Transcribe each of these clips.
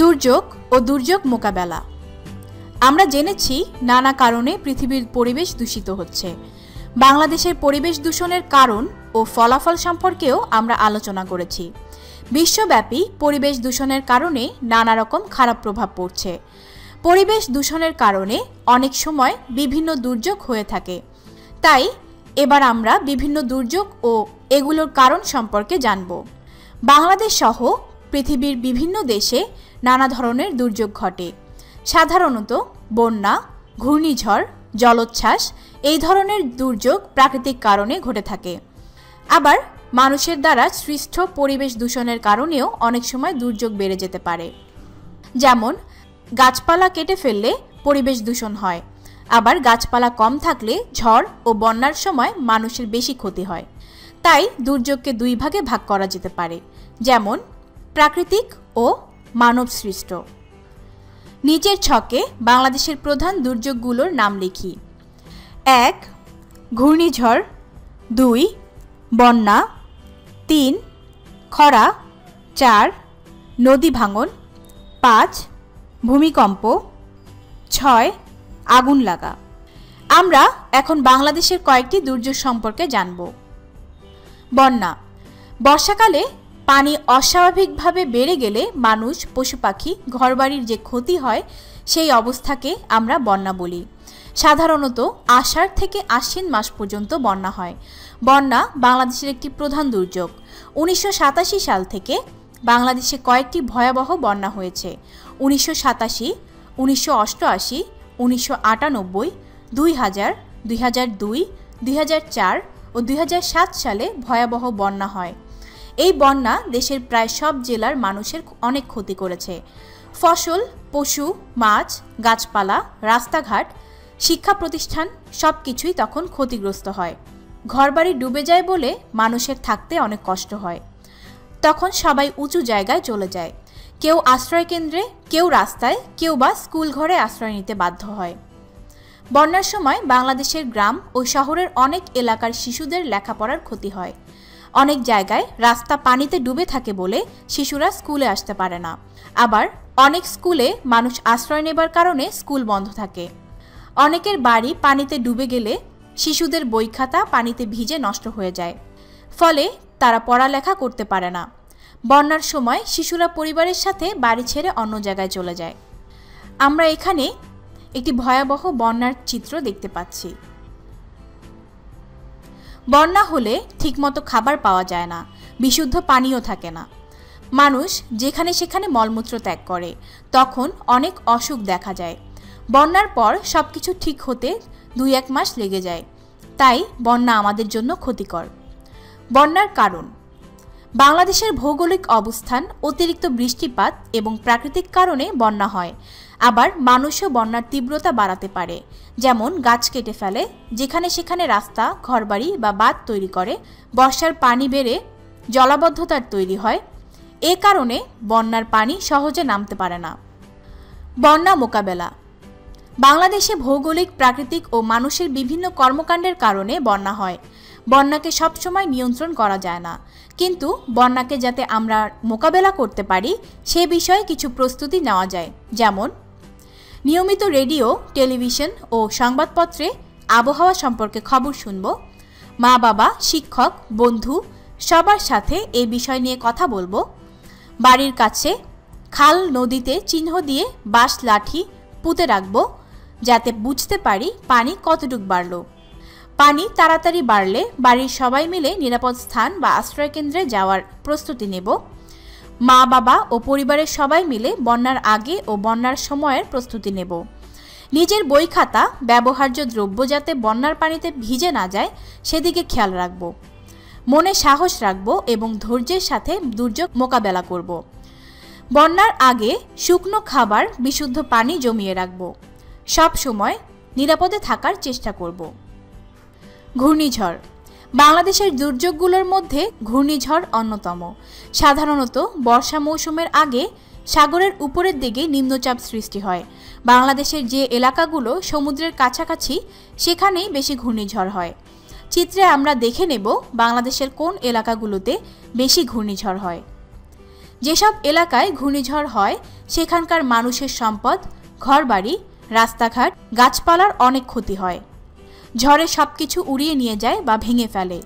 দুর্যোগ ও দুর্যোগ মোকাবেলা। আমরা জেনেছি নানা কারণে পৃথিবীর পরিবেশ দূষিত হচ্ছে। বাংলাদেশের পরিবেশ দূষণের কারণ ও ফলাফল সম্পর্কেও আমরা আলোচনা করেছি। বিশ্বব্যাপী পরিবেশ দূষণের কারণে নানা রকম খারাপ প্রভাব পড়ছে। পরিবেশ দূষণের কারণে অনেক সময় বিভিন্ন দুর্যোগ হয়ে থাকে। তাই এবার আমরা বিভিন্ন দুর্যোগ ও এগুলোর কারণ সম্পর্কে জানব। বাংলাদেশ সহ পৃথিবীর বিভিন্ন দেশে নানা ধরনের দুর্যোগ ঘটে। সাধারণত বন্যা, ঘূর্ণিঝড়, জলোচ্ছ্বাস এই ধরনের দুর্যোগ প্রাকৃতিক কারণে ঘটে থাকে। আবার মানুষের দ্বারা সৃষ্ট পরিবেশ দূষণের কারণেও অনেক সময় দুর্যোগ বেড়ে যেতে পারে। যেমন, গাছপালা কেটে ফেললে পরিবেশ দূষণ হয়। আবার গাছপালা কম থাকলে ঝড় ও বন্যার সময় মানুষের বেশি ক্ষতি হয়। তাই দুর্যোগকে দুই ভাগে ভাগ করা যেতে পারে। যেমন প্রাকৃতিক ও মানব সৃষ্ট নিচের ছকে বাংলাদেশের প্রধান দুর্যোগগুলোর নাম লিখি। এক, ঘূর্ণিঝড়। দুই, বন্যা। তিন, খরা। চার, নদী ভাঙন। পাঁচ, ভূমিকম্প। ছয়, আগুন লাগা। আমরা এখন বাংলাদেশের কয়েকটি দুর্যোগ সম্পর্কে জানব। বন্যা। বর্ষাকালে পানি অস্বাভাবিকভাবে বেড়ে গেলে মানুষ পশু পাখি ঘরবাড়ির যে ক্ষতি হয়, সেই অবস্থাকে আমরা বন্যা বলি। সাধারণত আষাঢ় থেকে আশ্বিন মাস পর্যন্ত বন্যা হয়। বন্যা বাংলাদেশের একটি প্রধান দুর্যোগ। উনিশশো সাতাশি সাল থেকে বাংলাদেশে কয়েকটি ভয়াবহ বন্যা হয়েছে। উনিশশো সাতাশি, উনিশশো অষ্টআশি, উনিশশো আটানব্বই, দুই হাজার দুই হাজার দুই দুই হাজার চার ও দুই হাজার সাত সালে ভয়াবহ বন্যা হয়। এই বন্যা দেশের প্রায় সব জেলার মানুষের অনেক ক্ষতি করেছে। ফসল, পশু, মাছ, গাছপালা, রাস্তাঘাট, শিক্ষা প্রতিষ্ঠান সব কিছুই তখন ক্ষতিগ্রস্ত হয়। ঘরবাড়ি ডুবে যায় বলে মানুষের থাকতে অনেক কষ্ট হয়। তখন সবাই উঁচু জায়গায় চলে যায়। কেউ আশ্রয় কেন্দ্রে, কেউ রাস্তায়, কেউ বা স্কুল ঘরে আশ্রয় নিতে বাধ্য হয়। বন্যার সময় বাংলাদেশের গ্রাম ও শহরের অনেক এলাকার শিশুদের লেখাপড়ার ক্ষতি হয়। অনেক জায়গায় রাস্তা পানিতে ডুবে থাকে বলে শিশুরা স্কুলে আসতে পারে না। আবার অনেক স্কুলে মানুষ আশ্রয় নেবার কারণে স্কুল বন্ধ থাকে। অনেকের বাড়ি পানিতে ডুবে গেলে শিশুদের বই খাতা পানিতে ভিজে নষ্ট হয়ে যায়। ফলে তারা পড়ালেখা করতে পারে না। বন্যার সময় শিশুরা পরিবারের সাথে বাড়ি ছেড়ে অন্য জায়গায় চলে যায়। আমরা এখানে একটি ভয়াবহ বন্যার চিত্র দেখতে পাচ্ছি। বন্যা হলে ঠিকমতো খাবার পাওয়া যায় না, বিশুদ্ধ পানিও থাকে না। মানুষ যেখানে সেখানে মলমূত্র ত্যাগ করে, তখন অনেক অসুখ দেখা যায়। বন্যার পর সব কিছু ঠিক হতে দুই এক মাস লেগে যায়। তাই বন্যা আমাদের জন্য ক্ষতিকর। বন্যার কারণ, বাংলাদেশের ভৌগোলিক অবস্থান অতিরিক্ত বৃষ্টিপাত এবং প্রাকৃতিক কারণে বন্যা হয় আবার মানুষও বন্যার তীব্রতা বাড়াতে পারে। যেমন গাছ কেটে ফেলে, যেখানে সেখানে রাস্তা, ঘরবাড়ি বা বাঁধ তৈরি করে, বর্ষার পানি বেড়ে জলাবদ্ধতার তৈরি হয়। এ কারণে বন্যার পানি সহজে নামতে পারে না। বন্যা মোকাবেলা। বাংলাদেশে ভৌগোলিক, প্রাকৃতিক ও মানুষের বিভিন্ন কর্মকাণ্ডের কারণে বন্যা হয়। বন্যাকে সবসময় নিয়ন্ত্রণ করা যায় না। কিন্তু বন্যাকে যাতে আমরা মোকাবেলা করতে পারি, সে বিষয়ে কিছু প্রস্তুতি নেওয়া যায়। যেমন নিয়মিত রেডিও, টেলিভিশন ও সংবাদপত্রে আবহাওয়া সম্পর্কে খবর শুনব। মা বাবা, শিক্ষক, বন্ধু সবার সাথে এই বিষয় নিয়ে কথা বলব। বাড়ির কাছে খাল নদীতে চিহ্ন দিয়ে বাঁশ লাঠি পুঁতে রাখব যাতে বুঝতে পারি পানি কতটুক বাড়ল। পানি তাড়াতাড়ি বাড়লে বাড়ির সবাই মিলে নিরাপদ স্থান বা আশ্রয়কেন্দ্রে যাওয়ার প্রস্তুতি নেব। মা, বাবা ও পরিবারের সবাই মিলে বন্যার আগে ও বন্যার সময়ের প্রস্তুতি নেব। নিজের বই খাতা, ব্যবহার্য দ্রব্য যাতে বন্যার পানিতে ভিজে না যায়, সেদিকে খেয়াল রাখব। মনে সাহস রাখব এবং ধৈর্যের সাথে দুর্যোগ মোকাবেলা করব। বন্যার আগে শুকনো খাবার, বিশুদ্ধ পানি জমিয়ে রাখব। সব সময় নিরাপদে থাকার চেষ্টা করব। ঘূর্ণিঝড় বাংলাদেশের দুর্যোগগুলোর মধ্যে ঘূর্ণিঝড় অন্যতম। সাধারণত বর্ষা মৌসুমের আগে সাগরের উপরের দিকে নিম্নচাপ সৃষ্টি হয়। বাংলাদেশের যে এলাকাগুলো সমুদ্রের কাছাকাছি, সেখানেই বেশি ঘূর্ণিঝড় হয়। চিত্রে আমরা দেখে নেব বাংলাদেশের কোন এলাকাগুলোতে বেশি ঘূর্ণিঝড় হয়। যেসব এলাকায় ঘূর্ণিঝড় হয়, সেখানকার মানুষের সম্পদ, ঘরবাড়ি, রাস্তাঘাট, গাছপালার অনেক ক্ষতি হয়। ঝড়ে সব কিছু উড়িয়ে নিয়ে যায় বা ভেঙে ফেলে।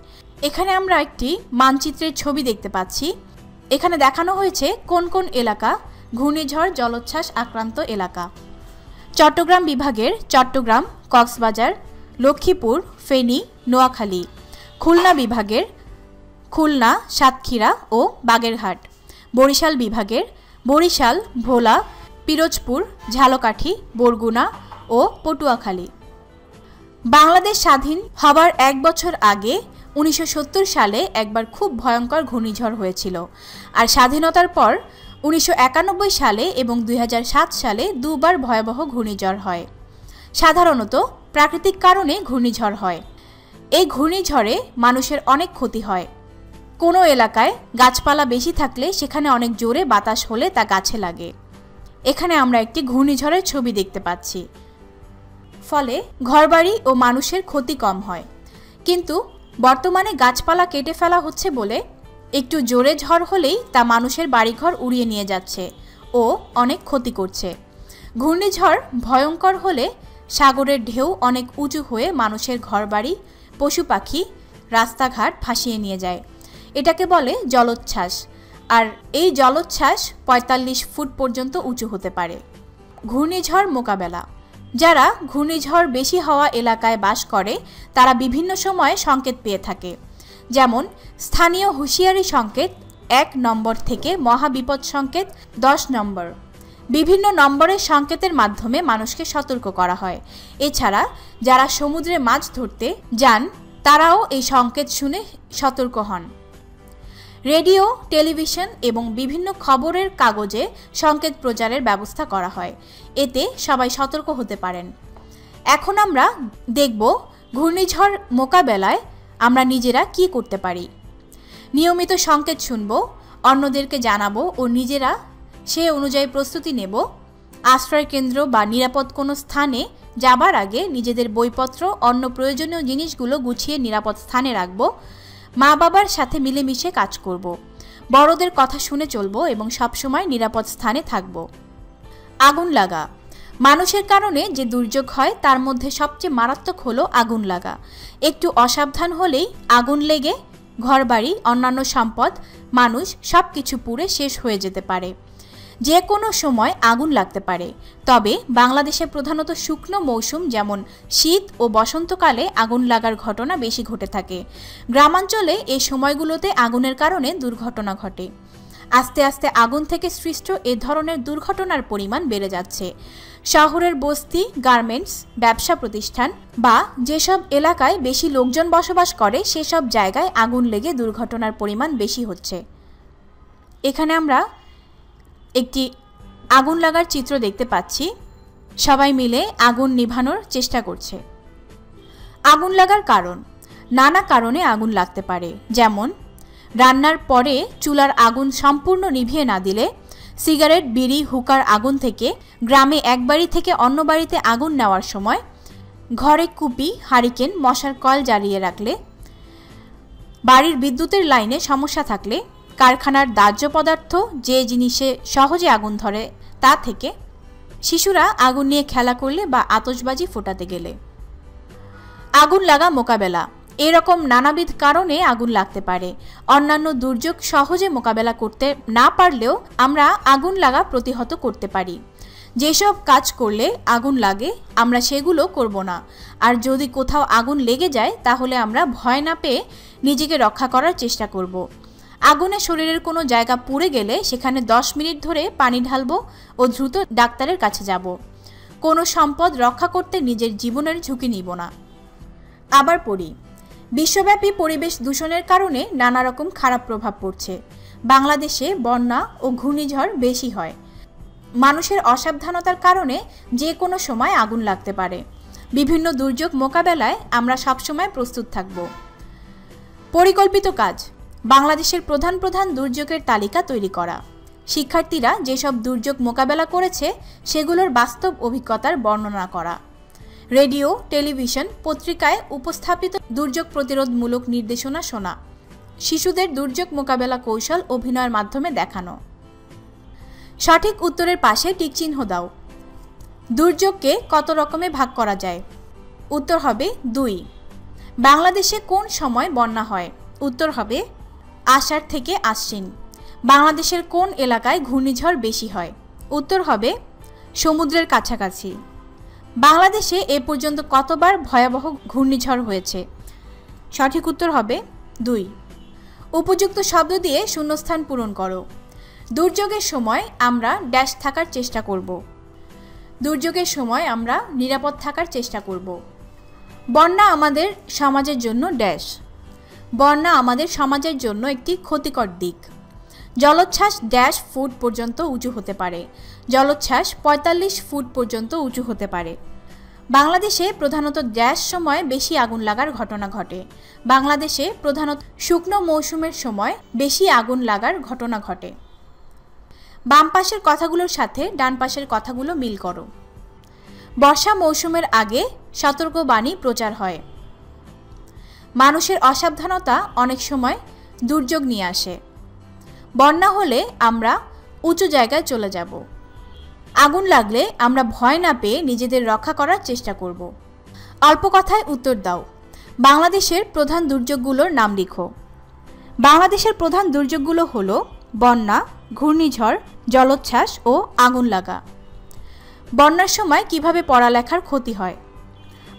এখানে আমরা একটি মানচিত্রের ছবি দেখতে পাচ্ছি। এখানে দেখানো হয়েছে কোন কোন এলাকা, ঘূর্ণিঝড়, জলোচ্ছ্বাস আক্রান্ত এলাকা। চট্টগ্রাম বিভাগের চট্টগ্রাম, কক্সবাজার, লক্ষ্মীপুর, ফেনী, নোয়াখালী। খুলনা বিভাগের খুলনা, সাতক্ষীরা ও বাগেরহাট। বরিশাল বিভাগের বরিশাল, ভোলা, পিরোজপুর, ঝালকাঠি, বরগুনা ও পটুয়াখালী। বাংলাদেশ স্বাধীন হবার এক বছর আগে উনিশশো সত্তর সালে একবার খুব ভয়ঙ্কর ঘূর্ণিঝড় হয়েছিল। আর স্বাধীনতার পর উনিশশো একানব্বই সালে এবং দু হাজার সাত সালে দুবার ভয়াবহ ঘূর্ণিঝড় হয়। সাধারণত প্রাকৃতিক কারণে ঘূর্ণিঝড় হয়। এই ঘূর্ণিঝড়ে মানুষের অনেক ক্ষতি হয়। কোনো এলাকায় গাছপালা বেশি থাকলে সেখানে অনেক জোরে বাতাস হলে তা গাছে লাগে। এখানে আমরা একটি ঘূর্ণিঝড়ের ছবি দেখতে পাচ্ছি। ফলে ঘরবাড়ি ও মানুষের ক্ষতি কম হয়। কিন্তু বর্তমানে গাছপালা কেটে ফেলা হচ্ছে বলে একটু জোরে ঝড় হলেই তা মানুষের বাড়িঘর উড়িয়ে নিয়ে যাচ্ছে ও অনেক ক্ষতি করছে। ঘূর্ণিঝড় ভয়ঙ্কর হলে সাগরের ঢেউ অনেক উঁচু হয়ে মানুষের ঘরবাড়ি, পশু পাখি, রাস্তাঘাট ভাসিয়ে নিয়ে যায়। এটাকে বলে জলোচ্ছ্বাস। আর এই জলোচ্ছ্বাস পঁয়তাল্লিশ ফুট পর্যন্ত উঁচু হতে পারে। ঘূর্ণিঝড় মোকাবেলা যারা ঘূর্ণিঝড় বেশি হওয়া এলাকায় বাস করে, তারা বিভিন্ন সময়ে সংকেত পেয়ে থাকে। যেমন, স্থানীয় হুঁশিয়ারি সংকেত এক নম্বর থেকে মহাবিপদ সংকেত দশ নম্বর। বিভিন্ন নম্বরের সংকেতের মাধ্যমে মানুষকে সতর্ক করা হয়। এছাড়া, যারা সমুদ্রে মাছ ধরতে যান, তারাও এই সংকেত শুনে সতর্ক হন। রেডিও, টেলিভিশন এবং বিভিন্ন খবরের কাগজে সংকেত প্রচারের ব্যবস্থা করা হয়। এতে সবাই সতর্ক হতে পারেন। এখন আমরা দেখব ঘূর্ণিঝড় মোকাবেলায় আমরা নিজেরা কি করতে পারি। নিয়মিত সংকেত শুনব, অন্যদেরকে জানাব ও নিজেরা সে অনুযায়ী প্রস্তুতি নেব। আশ্রয় কেন্দ্র বা নিরাপদ কোনো স্থানে যাবার আগে নিজেদের বইপত্র, অন্য প্রয়োজনীয় জিনিসগুলো গুছিয়ে নিরাপদ স্থানে রাখব। মা বাবার সাথে মিলেমিশে কাজ করব। বড়দের কথা শুনে চলবো এবং সবসময় নিরাপদ স্থানে থাকব। আগুন লাগা। মানুষের কারণে যে দুর্যোগ হয়, তার মধ্যে সবচেয়ে মারাত্মক হলো আগুন লাগা। একটু অসাবধান হলেই আগুন লেগে, ঘরবাড়ি, অন্যান্য সম্পদ, মানুষ সব কিছু পুড়ে শেষ হয়ে যেতে পারে। যে কোনো সময় আগুন লাগতে পারে। তবে বাংলাদেশে প্রধানত শুকনো মৌসুম যেমন শীত ও বসন্তকালে আগুন লাগার ঘটনা বেশি ঘটে থাকে। গ্রামাঞ্চলে এই সময়গুলোতে আগুনের কারণে দুর্ঘটনা ঘটে। আস্তে আস্তে আগুন থেকে সৃষ্ট এ ধরনের দুর্ঘটনার পরিমাণ বেড়ে যাচ্ছে। শহরের বস্তি, গার্মেন্টস, ব্যবসা প্রতিষ্ঠান বা যেসব এলাকায় বেশি লোকজন বসবাস করে, সেসব জায়গায় আগুন লেগে দুর্ঘটনার পরিমাণ বেশি হচ্ছে। এখানে আমরা একটি আগুন লাগার চিত্র দেখতে পাচ্ছি। সবাই মিলে আগুন নিভানোর চেষ্টা করছে। আগুন লাগার কারণ, নানা কারণে আগুন লাগতে পারে। যেমন, রান্নার পরে চুলার আগুন সম্পূর্ণ নিভিয়ে না দিলে সিগারেট, বিড়ি, হুকার আগুন থেকে গ্রামে এক বাড়ি থেকে অন্য বাড়িতে আগুন নেওয়ার সময় ঘরে কুপি, হারিকেন, মশার কল জ্বালিয়ে রাখলে, বাড়ির বিদ্যুতের লাইনে সমস্যা থাকলে কারখানার দাহ্য পদার্থ যে জিনিসে সহজে আগুন ধরে, তা থেকে শিশুরা আগুন নিয়ে খেলা করলে বা আতসবাজি ফোটাতে গেলে। আগুন লাগা মোকাবেলা। এরকম নানাবিধ কারণে আগুন লাগতে পারে। অন্যান্য দুর্যোগ সহজে মোকাবেলা করতে না পারলেও আমরা আগুন লাগা প্রতিহত করতে পারি। যেসব কাজ করলে আগুন লাগে, আমরা সেগুলো করব না। আর যদি কোথাও আগুন লেগে যায়, তাহলে আমরা ভয় না পেয়ে নিজেকে রক্ষা করার চেষ্টা করব। আগুনে শরীরের কোনো জায়গা পুড়ে গেলে সেখানে দশ মিনিট ধরে পানি ঢালবো ও দ্রুত ডাক্তারের কাছে যাব। কোনো সম্পদ রক্ষা করতে নিজের জীবনের ঝুঁকি নিব না। আবার পড়ি। বিশ্বব্যাপী পরিবেশ দূষণের কারণে নানা রকম খারাপ প্রভাব পড়ছে। বাংলাদেশে বন্যা ও ঘূর্ণিঝড় বেশি হয়। মানুষের অসাবধানতার কারণে যে কোনো সময় আগুন লাগতে পারে। বিভিন্ন দুর্যোগ মোকাবেলায় আমরা সবসময় প্রস্তুত থাকব। পরিকল্পিত কাজ। বাংলাদেশের প্রধান প্রধান দুর্যোগের তালিকা তৈরি করা। শিক্ষার্থীরা যেসব দুর্যোগ মোকাবেলা করেছে, সেগুলোর বাস্তব অভিজ্ঞতার বর্ণনা করা। রেডিও, টেলিভিশন, পত্রিকায় উপস্থাপিত দুর্যোগ প্রতিরোধমূলক নির্দেশনা শোনা। শিশুদের দুর্যোগ মোকাবেলা কৌশল অভিনয়ের মাধ্যমে দেখানো। সঠিক উত্তরের পাশে টিকচিহ্ন দাও। দুর্যোগকে কত রকমে ভাগ করা যায়? উত্তর হবে দুই। বাংলাদেশে কোন সময় বন্যা হয়? উত্তর হবে আষাঢ় থেকে আশ্বিন। বাংলাদেশের কোন এলাকায় ঘূর্ণিঝড় বেশি হয়? উত্তর হবে, সমুদ্রের কাছাকাছি। বাংলাদেশে এ পর্যন্ত কতবার ভয়াবহ ঘূর্ণিঝড় হয়েছে? সঠিক উত্তর হবে, দুই। উপযুক্ত শব্দ দিয়ে শূন্যস্থান পূরণ করো। দুর্যোগের সময় আমরা ড্যাশ থাকার চেষ্টা করব। দুর্যোগের সময় আমরা নিরাপদ থাকার চেষ্টা করব। বন্যা আমাদের সমাজের জন্য ড্যাশ। বন্যা আমাদের সমাজের জন্য একটি ক্ষতিকর দিক। জলোচ্ছ্বাস ড্যাশ ফুট পর্যন্ত উঁচু হতে পারে। জলোচ্ছ্বাস পঁয়তাল্লিশ ফুট পর্যন্ত উঁচু হতে পারে। বাংলাদেশে প্রধানত ড্যাশ সময় বেশি আগুন লাগার ঘটনা ঘটে। বাংলাদেশে প্রধানত শুকনো মৌসুমের সময় বেশি আগুন লাগার ঘটনা ঘটে। বাম পাশের কথাগুলোর সাথে ডান পাশের কথাগুলো মিল করো। বর্ষা মৌসুমের আগে সতর্কবাণী প্রচার হয়। মানুষের অসাবধানতা অনেক সময় দুর্যোগ নিয়ে আসে। বন্যা হলে আমরা উঁচু জায়গায় চলে যাব। আগুন লাগলে আমরা ভয় না পেয়ে নিজেদের রক্ষা করার চেষ্টা করব। অল্প কথায় উত্তর দাও। বাংলাদেশের প্রধান দুর্যোগগুলোর নাম লিখো। বাংলাদেশের প্রধান দুর্যোগগুলো হলো বন্যা, ঘূর্ণিঝড়, জলোচ্ছ্বাস ও আগুন লাগা। বন্যার সময় কীভাবে পড়ালেখার ক্ষতি হয়?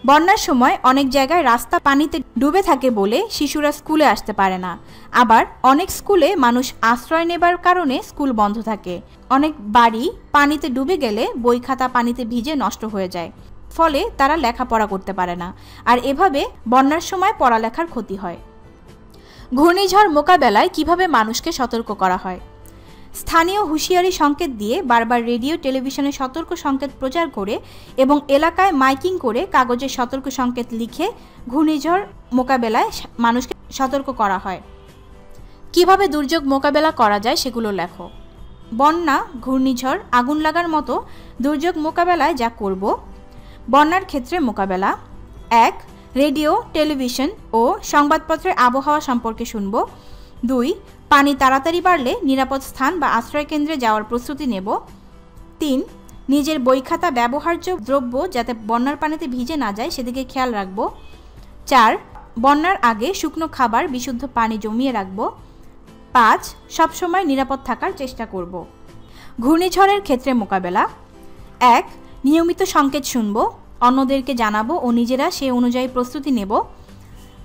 বন্যার সময় অনেক জায়গায় রাস্তা পানিতে ডুবে থাকে বলে শিশুরা স্কুলে আসতে পারে না। আবার অনেক স্কুলে মানুষ আশ্রয় নেবার কারণে স্কুল বন্ধ থাকে। অনেক বাড়ি পানিতে ডুবে গেলে বই খাতা পানিতে ভিজে নষ্ট হয়ে যায়। ফলে তারা লেখাপড়া করতে পারে না। আর এভাবে বন্যার সময় পড়ালেখার ক্ষতি হয়। ঘূর্ণিঝড় মোকাবেলায় কীভাবে মানুষকে সতর্ক করা হয়? স্থানীয় হুঁশিয়ারি সংকেত দিয়ে বারবার রেডিও, টেলিভিশনে সতর্ক সংকেত প্রচার করে এবং এলাকায় মাইকিং করে কাগজে সতর্ক সংকেত লিখে ঘূর্ণিঝড় মোকাবেলায় মানুষকে সতর্ক করা হয়। কীভাবে দুর্যোগ মোকাবেলা করা যায় সেগুলো লেখো। বন্যা, ঘূর্ণিঝড়, আগুন লাগার মতো দুর্যোগ মোকাবেলায় যা করব, বন্যার ক্ষেত্রে মোকাবেলা। এক, রেডিও, টেলিভিশন ও সংবাদপত্রের আবহাওয়া সম্পর্কে শুনব। দুই পানি তাড়াতাড়ি বাড়লে নিরাপদ স্থান বা আশ্রয়কেন্দ্রে যাওয়ার প্রস্তুতি নেব। তিন, নিজের বই খাতা ব্যবহার্য দ্রব্য যাতে বন্যার পানিতে ভিজে না যায় সেদিকে খেয়াল রাখব। চার, বন্যার আগে শুকনো খাবার, বিশুদ্ধ পানি জমিয়ে রাখব। পাঁচ, সবসময় নিরাপদ থাকার চেষ্টা করব। ঘূর্ণিঝড়ের ক্ষেত্রে মোকাবেলা। এক, নিয়মিত সংকেত শুনব, অন্যদেরকে জানাব ও নিজেরা সে অনুযায়ী প্রস্তুতি নেব।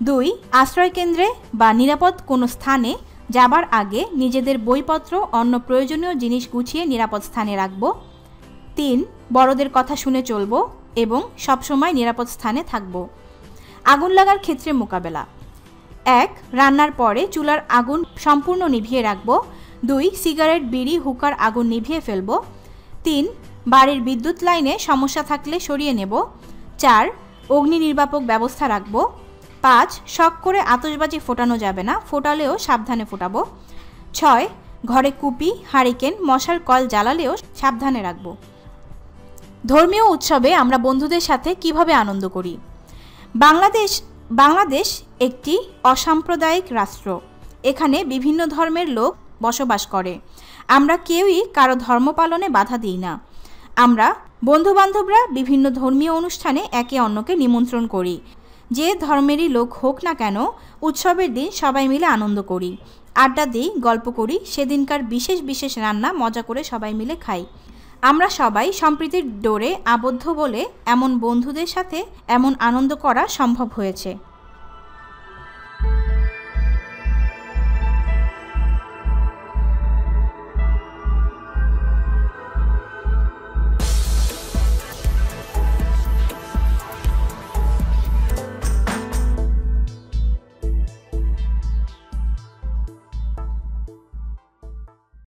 দুই, আশ্রয়কেন্দ্রে বা নিরাপদ কোনো স্থানে যাবার আগে নিজেদের বইপত্র, অন্য প্রয়োজনীয় জিনিস গুছিয়ে নিরাপদ স্থানে রাখব। তিন, বড়দের কথা শুনে চলব এবং সবসময় নিরাপদ স্থানে থাকব। আগুন লাগার ক্ষেত্রে মোকাবেলা। এক, রান্নার পরে চুলার আগুন সম্পূর্ণ নিভিয়ে রাখব। দুই, সিগারেট, বিড়ি, হুকার আগুন নিভিয়ে ফেলব। তিন, বাড়ির বিদ্যুৎ লাইনে সমস্যা থাকলে সরিয়ে নেব। চার, অগ্নি নির্বাপক ব্যবস্থা রাখব। পাঁচ, শখ করে আতসবাজি ফোটানো যাবে না, ফোটালেও সাবধানে ফোটাবো। ছয়, ঘরে কুপি, হারিকেন, মশার কল জ্বালালেও সাবধানে রাখব। ধর্মীয় উৎসবে আমরা বন্ধুদের সাথে কীভাবে আনন্দ করি? বাংলাদেশ বাংলাদেশ একটি অসাম্প্রদায়িক রাষ্ট্র। এখানে বিভিন্ন ধর্মের লোক বসবাস করে। আমরা কেউই কারও ধর্ম পালনে বাধা দিই না। আমরা বন্ধুবান্ধবরা বিভিন্ন ধর্মীয় অনুষ্ঠানে একে অন্যকে নিমন্ত্রণ করি। যে ধর্মেরই লোক হোক না কেন, উৎসবের দিন সবাই মিলে আনন্দ করি। আড্ডা দিই, গল্প করি, সেদিনকার বিশেষ বিশেষ রান্না মজা করে সবাই মিলে খাই। আমরা সবাই সম্প্রীতির ডোরে আবদ্ধ বলে এমন বন্ধুদের সাথে এমন আনন্দ করা সম্ভব হয়েছে।